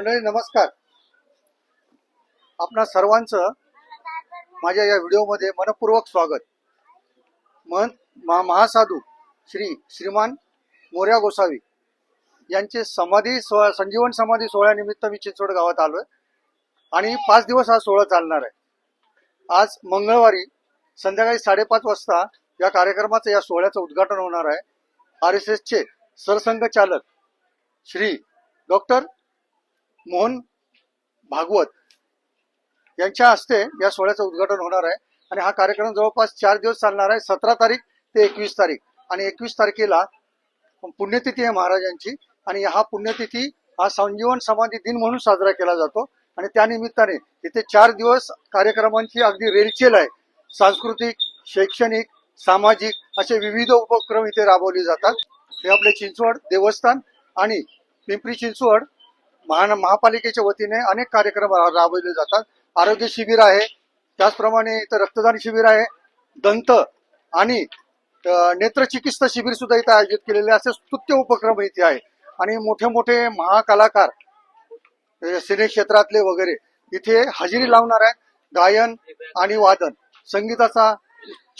मंडळी नमस्कार. आपणा सर्वांचं माझ्या या व्हिडिओमध्ये मनपूर्वक स्वागत. मन महा महासाधू श्री श्रीमान मोर्या गोसावी यांचे समाधी स्व संजीवन समाधी सोहळ्यानिमित्त मी चिंचवड गावात आलो आहे आणि पाच दिवस हा सोहळा चालणार आहे. आज मंगळवारी संध्याकाळी साडेपाच वाजता या कार्यक्रमाचं या सोहळ्याचं उद्घाटन होणार आहे. आर एस एसचे सरसंघचालक श्री डॉक्टर मोहन भागवत यांच्या हस्ते या सोहळ्याचं उद्घाटन होणार आहे. आणि हा कार्यक्रम जवळपास चार दिवस चालणार आहे. सतरा तारीख ते एकवीस तारीख. आणि एकवीस तारखेला पुण्यतिथी आहे महाराजांची. आणि हा पुण्यतिथी हा संजीवन समाधी दिन म्हणून साजरा केला जातो. आणि त्यानिमित्ताने इथे चार दिवस कार्यक्रमांची अगदी रेलचेल आहे. सांस्कृतिक शैक्षणिक सामाजिक असे विविध उपक्रम इथे राबवले जातात. हे आपले चिंचवड देवस्थान आणि पिंपरी चिंचवड महान महापालिकेच्या वतीने अनेक कार्यक्रम रा- राबवले जातात. आरोग्य शिबिर आहे. त्याचप्रमाणे इथं रक्तदान शिबिर आहे. दंत आणि नेत्रचिकित्सा शिबिर सुद्धा इथं आयोजित केलेले असे स्तुत्य उपक्रम इथे आहे. आणि मोठे मोठे महाकलाकार सिने क्षेत्रातले वगैरे इथे हजेरी लावणार आहेत गायन आणि वादन. संगीताचा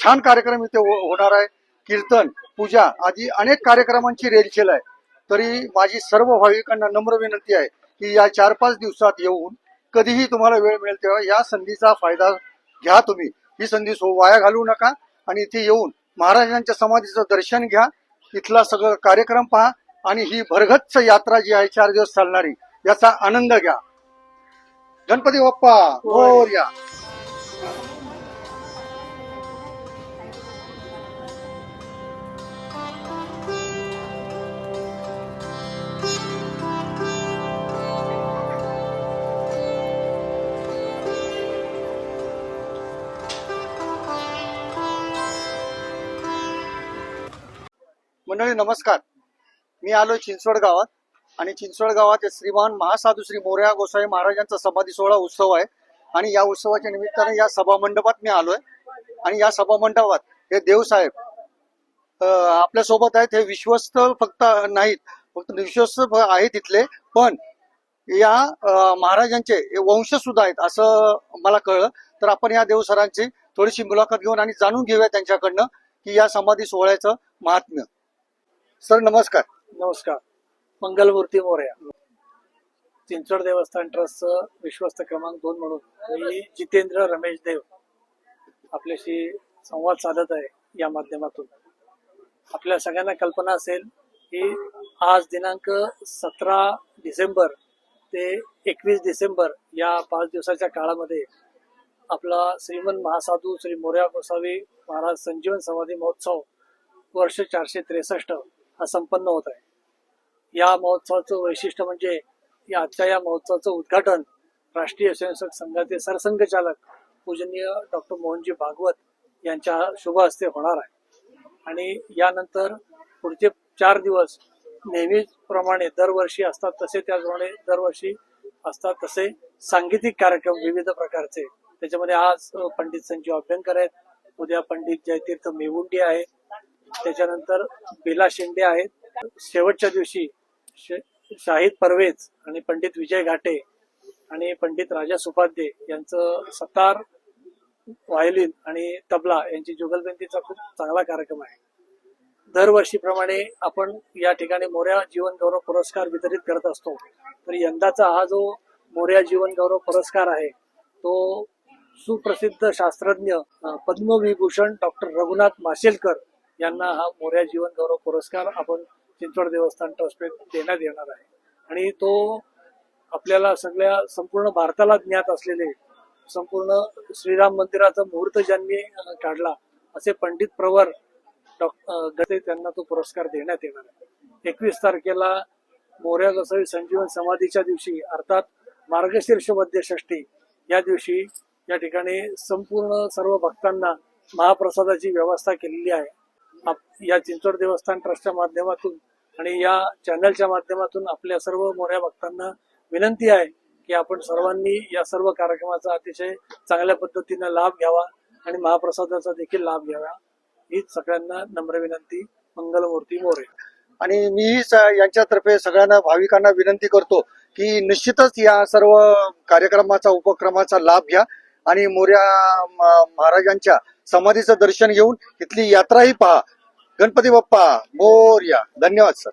छान कार्यक्रम इथे हो- होणार आहे. कीर्तन पूजा आदी अनेक कार्यक्रमांची रेलचेल आहे. तरी माझी सर्व भाविकांना नम्र विनंती आहे की या चार पाच दिवसात येऊन कधीही तुम्हाला वेळ मिळेल तेव्हा या संधीचा फायदा घ्या तुम्ही. ही संधी सो वाया घालवू नका आणि इथे येऊन महाराजांच्या समाधीचं दर्शन घ्या. इथला सगळं कार्यक्रम पहा आणि ही भरगच्च यात्रा जी आहे चार दिवस चालणारी याचा आनंद घ्या. गणपती बाप्पा मोरया मंडळी नमस्कार. मी आलोय चिंचवड गावात आणि चिंचवड गावात श्रीमान महासाधू श्री मोर्या गोसाई महाराजांचा समाधी सोहळा उत्सव आहे. आणि या उत्सवाच्या निमित्ताने या सभा मंडपात मी आलोय. आणि या सभा मंडपात हे देवसाहेब आपल्यासोबत आहेत. हे विश्वस्त फक्त नाहीत फक्त विश्वस्त आहे आहेत तिथले पण या महाराजांचे वंश सुद्धा आहेत असं मला कळलं. तर आपण या देवसरांची थोडीशी मुलाखत घेऊन आणि जाणून घेऊया त्यांच्याकडनं की या समाधी सोहळ्याचं महात्म्य सर नमस्कार. नमस्कार. मंगलमूर्ती मोर्या. चिंचवड देवस्थान ट्रस्टचं विश्वस्त क्रमांक दोन म्हणून मी जितेंद्र रमेश देव आपल्याशी संवाद साधत आहे या माध्यमातून. आपल्या सगळ्यांना कल्पना असेल की आज दिनांक सतरा डिसेंबर ते एकवीस डिसेंबर या पाच दिवसाच्या काळामध्ये आपला श्रीमंत महासाधू श्री मोर्या गोसावी महाराज संजीवन समाधी महोत्सव वर्ष चारशे त्रेसष्ट संपन्न होत आहे. या महोत्सवाचं वैशिष्ट्य म्हणजे आजच्या या महोत्सवाचं उद्घाटन राष्ट्रीय स्वयंसेवक संघाचे सरसंघचालक पूजनीय डॉक्टर मोहनजी भागवत यांच्या शुभ हस्ते होणार आहे. आणि यानंतर पुढचे चार दिवस नेहमीप्रमाणे दरवर्षी असतात तसे त्याचप्रमाणे दरवर्षी असतात तसे सांगीतिक कार्यक्रम विविध प्रकारचे. त्याच्यामध्ये आज पंडित संजीव अभ्यंकर आहेत उद्या पंडित जयतीर्थ मेवुंडी आहे त्याच्यानंतर बिला शिंदे आहेत. शेवटच्या दिवशी शाहिद परवेज आणि पंडित विजय घाटे आणि पंडित राजा सुपाध्ये यांचं सतार व्हायोलिन आणि तबला यांची जुगलबंदीचा खूप चांगला कार्यक्रम आहे. दरवर्षीप्रमाणे आपण या ठिकाणी मोर्या जीवन गौरव पुरस्कार वितरित करत असतो. तर यंदाचा हा जो मोर्या जीवन गौरव पुरस्कार आहे तो सुप्रसिद्ध शास्त्रज्ञ पद्मविभूषण डॉक्टर रघुनाथ माशेलकर यांना हा मोर्या जीवन गौरव पुरस्कार आपण चिंचवड देवस्थान ट्रस्टने देण्यात येणार आहे. आणि तो आपल्याला सगळ्या संपूर्ण भारताला ज्ञात असलेले संपूर्ण श्रीराम मंदिराचा मुहूर्त ज्यांनी काढला असे पंडित प्रवर डॉ- गते त्यांना तो पुरस्कार देण्यात येणार आहे. एकवीस तारखेला मोर्या गोसावी संजीवन समाधीच्या दिवशी अर्थात मार्गशीर्ष मध्यषष्ठी या दिवशी या ठिकाणी संपूर्ण सर्व भक्तांना महाप्रसादाची व्यवस्था केलेली आहे. या चिंचवड देवस्थान ट्रस्टच्या माध्यमातून आणि या चॅनलच्या माध्यमातून आपल्या सर्व मोऱ्या भक्तांना विनंती आहे की आपण सर्वांनी या सर्व कार्यक्रमाचा अतिशय चांगल्या पद्धतीने लाभ घ्यावा आणि महाप्रसादाचा देखील लाभ घ्यावा. हीच सगळ्यांना नम्र विनंती. मंगलमूर्ती मोरे. आणि मीही यांच्यातर्फे सगळ्यांना भाविकांना विनंती करतो की निश्चितच या सर्व कार्यक्रमाचा उपक्रमाचा लाभ घ्या. आणि मोर्या महाराजांच्या समाधीचं दर्शन घेऊन तिथली यात्राही पहा. गणपती बाप्पा मोर्या. धन्यवाद सर.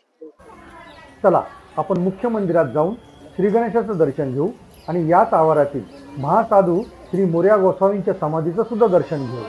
चला आपण मुख्य मंदिरात जाऊन श्री गणेशाचं दर्शन घेऊ आणि याच आवारातील महासाधू श्री मोर्या गोसावींच्या समाधीचं सुद्धा दर्शन घेऊ.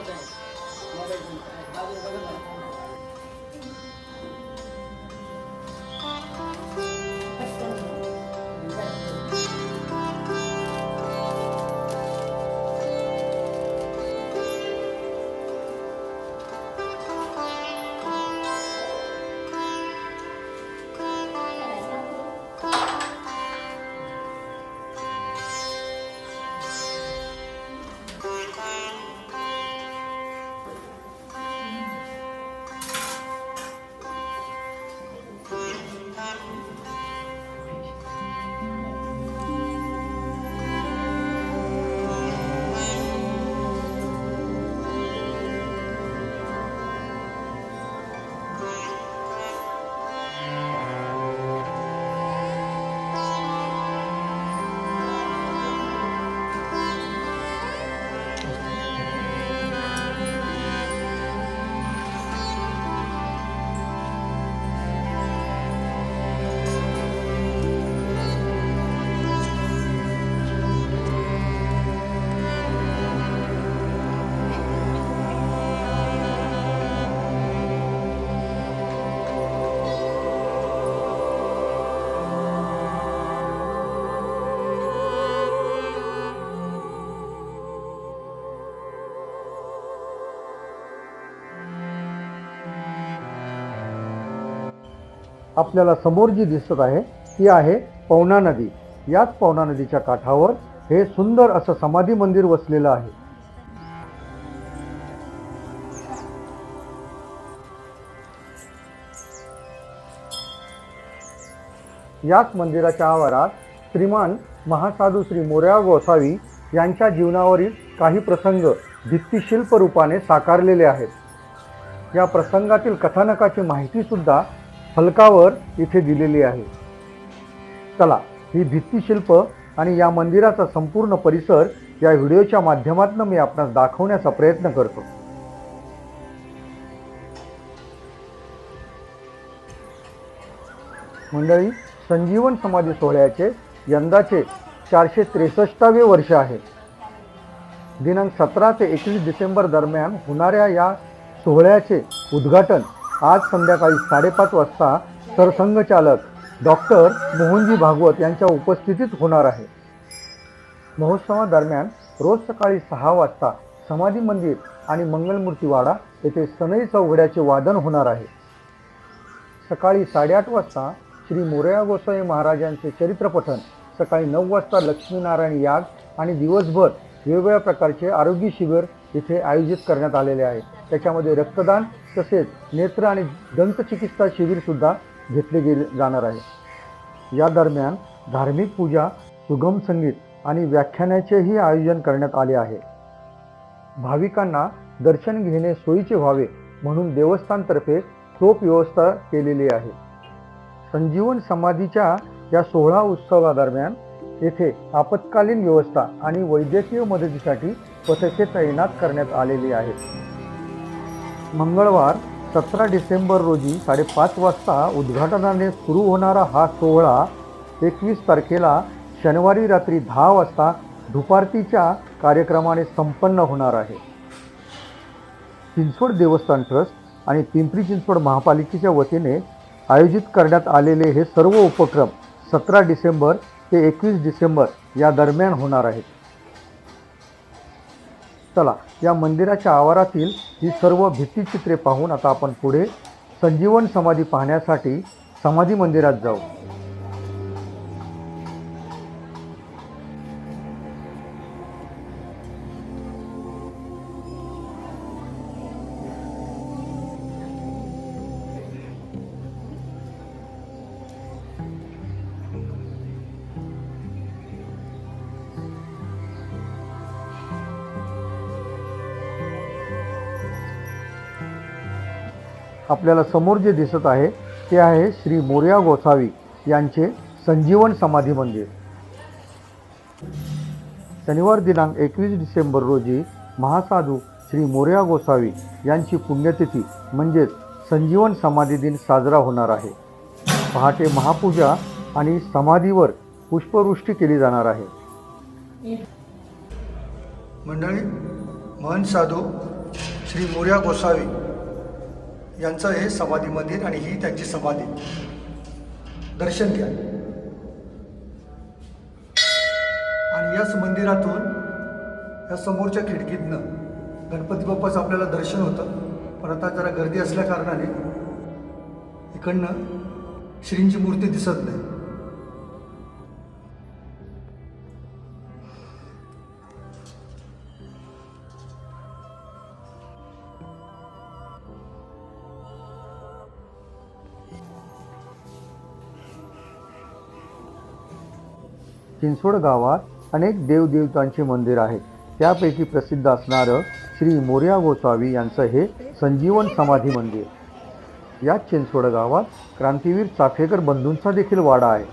आपल्याला समोर जी दिसत आहे ती आहे पवना नदी. याच पवना नदीच्या काठावर हे सुंदर असं समाधी मंदिर वसलेलं आहे. याच मंदिराच्या आवारात श्रीमान महासाधू श्री मोऱ्या गोसावी यांच्या जीवनावरील काही प्रसंग भित्तिशिल्प रूपाने साकारलेले आहेत. या प्रसंगातील कथानकाची माहिती सुद्धा फलकावर इथे दिलेली आहे. चला ही भित्तिशिल्प आणि या मंदिराचा संपूर्ण परिसर या व्हिडिओच्या माध्यमातून मी आपणास दाखवण्याचा प्रयत्न करतो. मंडळी संजीवन समाधी सोहळ्याचे यंदाचे चारशे त्रेसष्टावे वर्ष आहे. दिनांक सतरा ते एकवीस डिसेंबर दरम्यान होणाऱ्या या सोहळ्याचे उद्घाटन आज संध्याकाळी साडेपाच वाजता सरसंघचालक डॉक्टर मोहनजी भागवत यांच्या उपस्थितीत होणार आहे. महोत्सवादरम्यान रोज सकाळी सहा वाजता समाधी मंदिर आणि मंगलमूर्तीवाडा येथे सनई चौघड्याचे वादन होणार आहे. सकाळी साडेआठ वाजता श्री मोरया गोसाई महाराजांचे चरित्रपठन सकाळी नऊ वाजता लक्ष्मीनारायण याग आणि दिवसभर वेगवेगळ्या प्रकारचे आरोग्य शिबिर इथे आयोजित करण्यात आलेले आहे. त्याच्यामध्ये रक्तदान तसेच नेत्र आणि दंतचिकित्सा शिबिरसुद्धा घेतले गेले जाणार आहे. या दरम्यान धार्मिक पूजा सुगम संगीत आणि व्याख्यानाचेही आयोजन करण्यात आले आहे. भाविकांना दर्शन घेणे सोयीचे व्हावे म्हणून देवस्थानतर्फे चोप व्यवस्था केलेली आहे. संजीवन समाधीच्या या सोहळा उत्सवादरम्यान येथे आपत्कालीन व्यवस्था आणि वैद्यकीय मदतीसाठी पथके तैनात करण्यात आलेली आहेत मंगळवार सतरा डिसेंबर रोजी साडेपाच वाजता उद्घाटनाने सुरू होणारा हा सोहळा एकवीस तारखेला शनिवारी रात्री दहा वाजता दुपारतीच्या कार्यक्रमाने संपन्न होणार आहे. चिंचवड देवस्थान ट्रस्ट आणि पिंपरी चिंचवड महापालिकेच्या वतीने आयोजित करण्यात आलेले हे सर्व उपक्रम सतरा डिसेंबर ते एकवीस डिसेंबर या दरम्यान होणार आहेत. चला या मंदिराच्या आवारातील ही सर्व भित्तीचित्रे पाहून आता आपण पुढे संजीवन समाधी पाहण्यासाठी समाधी मंदिरात जाऊ. आपल्याला समोर जे दिसत आहे ते आहे श्री मोर्या गोसावी यांचे संजीवन समाधी मंदिर. शनिवार दिनांक एकवीस डिसेंबर रोजी महासाधू श्री मोर्या गोसावी यांची पुण्यतिथी म्हणजेच संजीवन समाधी दिन साजरा होणार आहे. पहाटे महापूजा आणि समाधीवर पुष्पवृष्टी केली जाणार आहे. मंडळी महन साधू श्री मोर्या गोसावी यांचं हे समाधी मंदिर आणि ही त्यांची समाधी. दर्शन घ्या. आणि याच मंदिरातून या समोरच्या खिडकीतनं गणपती बाप्पाचं आपल्याला दर्शन होतं. पण आता जरा गर्दी असल्या कारणाने इकडनं श्रींची मूर्ती दिसत नाही. चिंचवड गावात अनेक देवदेवतांचे मंदिर आहेत. त्यापैकी प्रसिद्ध असणारं श्री मोर्या गोसावी यांचं हे संजीवन समाधी मंदिर. या चिंचवड गावात क्रांतीवीर चाफेकर बंधूंचा देखील वाडा आहे.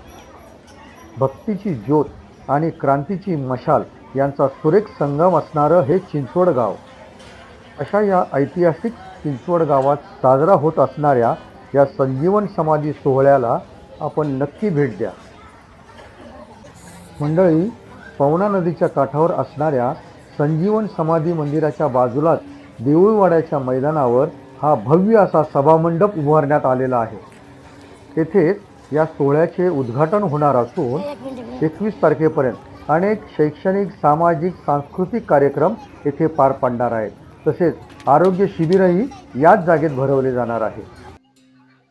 भक्तीची ज्योत आणि क्रांतीची मशाल यांचा सुरेख संगम असणारं हे चिंचवड गाव. अशा या ऐतिहासिक चिंचवड गावात साजरा होत असणाऱ्या या संजीवन समाधी सोहळ्याला आपण नक्की भेट द्या. मंडळी पवना नदीच्या काठावर असणाऱ्या संजीवन समाधी मंदिराच्या बाजूलाच देऊळवाड्याच्या मैदानावर हा भव्य असा सभामंडप उभारण्यात आलेला आहे. तेथेच या सोहळ्याचे उद्घाटन होणार असून एकवीस तारखेपर्यंत अनेक शैक्षणिक सामाजिक सांस्कृतिक कार्यक्रम येथे पार पडणार आहेत. तसेच आरोग्य शिबिरही याच जागेत भरवले जाणार आहे.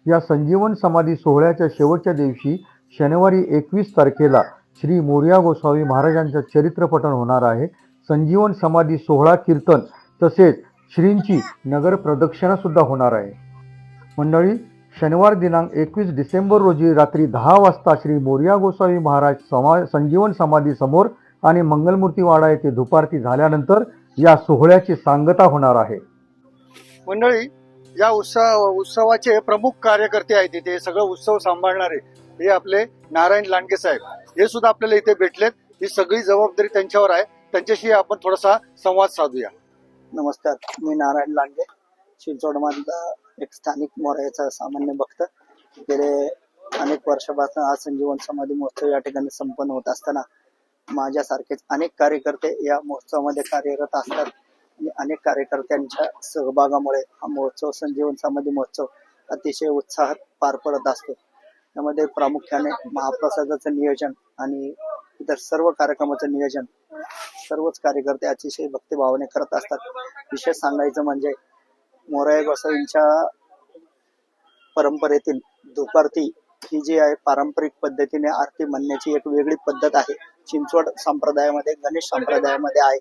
या संजीवन समाधी सोहळ्याच्या शेवटच्या दिवशी शनिवारी एकवीस तारखेला श्री मोर्या गोस्वामी महाराजांचं चरित्रपठण होणार आहे. संजीवन समाधी सोहळा कीर्तन तसेच श्रींची नगर प्रदक्षिणा सुद्धा होणार आहे. मंडळी शनिवार दिनांक एकवीस डिसेंबर रोजी रात्री दहा वाजता श्री मोर्या गोस्वामी महाराज समा संजीवन समाधी समोर आणि मंगलमूर्ती वाडा येथे दुपारती झाल्यानंतर या सोहळ्याची सांगता होणार आहे. मंडळी या उत्सव उत्सवाचे प्रमुख कार्यकर्ते आहेत तिथे सगळं उत्सव सांभाळणारे हे आपले नारायण लांडगे साहेब. हे सुद्धा आपल्याला इथे भेटलेत. ही सगळी जबाबदारी त्यांच्यावर आहे. त्यांच्याशी आपण थोडासा संवाद साधूया. नमस्कार. मी नारायण लांडे चिंचवडमधला एक स्थानिक मोरायाचा सामान्य भक्त. गेले अनेक वर्षापासून हा संजीवन समाधी महोत्सव या ठिकाणी संपन्न होत असताना माझ्यासारखेच अनेक कार्यकर्ते या महोत्सवामध्ये कार्यरत असतात. आणि अनेक कार्यकर्त्यांच्या सहभागामुळे हा महोत्सव संजीवन समाधी महोत्सव अतिशय उत्साहात पार पडत असतो. यामध्ये प्रामुख्याने महाप्रसादाचं नियोजन आणि इतर सर्व कार्यक्रमाचं नियोजन सर्वच कार्यकर्ते अतिशय भक्तिभावाने करत असतात. विशेष सांगायचं म्हणजे मोराया गोसाईंच्या परंपरेतील दुपारती ही जी आहे पारंपरिक पद्धतीने आरती म्हणण्याची एक वेगळी पद्धत आहे. चिंचवड संप्रदायामध्ये गणेश संप्रदायामध्ये आहे.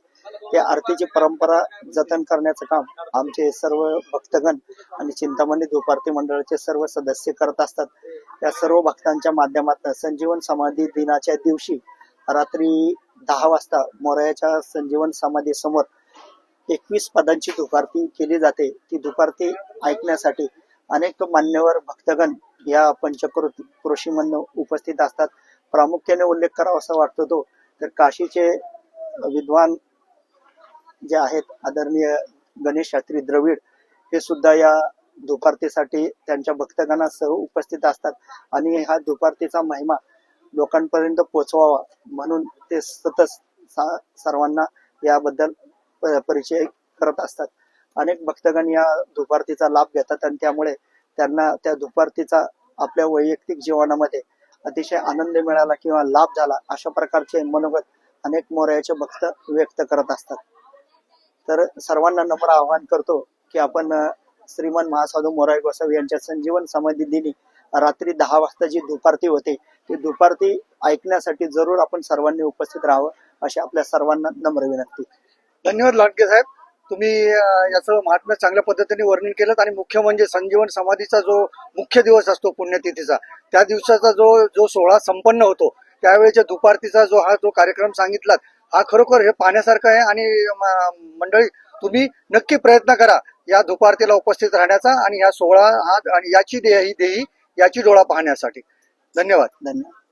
त्या आरतीची परंपरा जतन करण्याचं काम आमचे सर्व भक्तगण आणि चिंतामणी धुपारती मंडळाचे सर्व सदस्य करत असतात. त्या सर्व भक्तांच्या माध्यमातून संजीवन समाधी दिनाच्या दिवशी रात्री दहा वाजता मोरयाच्या संजीवन समाधी समोर एकवीस पदांची धुपारती केली जाते. ती दुपारती ऐकण्यासाठी अनेक मान्यवर भक्तगण या पंचकृत कृषीमधून उपस्थित असतात. प्रामुख्याने उल्लेख करावा असा वाटतो तो. तर काशीचे विद्वान जे आहेत आदरणीय गणेश शास्त्री द्रविड हे सुद्धा या दुपारतीसाठी त्यांच्या भक्तगणासह उपस्थित असतात. आणि हा दुपारतीचा महिमा लोकांपर्यंत पोचवावा म्हणून ते सतत सा- सर्वांना याबद्दल प- परिचय करत असतात. अनेक भक्तगण या दुपारतीचा लाभ घेतात आणि त्यामुळे त्यांना त्या दुपारतीचा आपल्या वैयक्तिक जीवनामध्ये अतिशय आनंद मिळाला किंवा लाभ झाला अशा प्रकारचे मनोगत अनेक मोर्याचे भक्त व्यक्त करत असतात. तर सर्वांना नम्र आवाहन करतो की आपण श्रीमान महासाधू मोराय गोसावी यांच्या संजीवन समाधी दिनी रात्री दहा वाजता जी दुपारती होते ती दुपारती ऐकण्यासाठी जरूर आपण सर्वांनी उपस्थित राहावं अशी आपल्या सर्वांना नम्र विनंती. धन्यवाद लांडगे साहेब. तुम्ही याचं महात्म्य चांगल्या पद्धतीने वर्णन केलं आणि मुख्य म्हणजे संजीवन समाधीचा जो मुख्य दिवस असतो पुण्यतिथीचा त्या दिवसाचा जो जो सोहळा संपन्न होतो त्यावेळेच्या दुपारतीचा जो हा जो कार्यक्रम सांगितलात हा खरोखर हे पाहण्यासारखा आहे आणि मंडळी तुम्ही नक्की प्रयत्न करा या दुपारतीला उपस्थित राहण्याचा आणि या सोहळा हा आणि याची देही देही याची डोळा पाहण्यासाठी. धन्यवाद. धन्यवाद.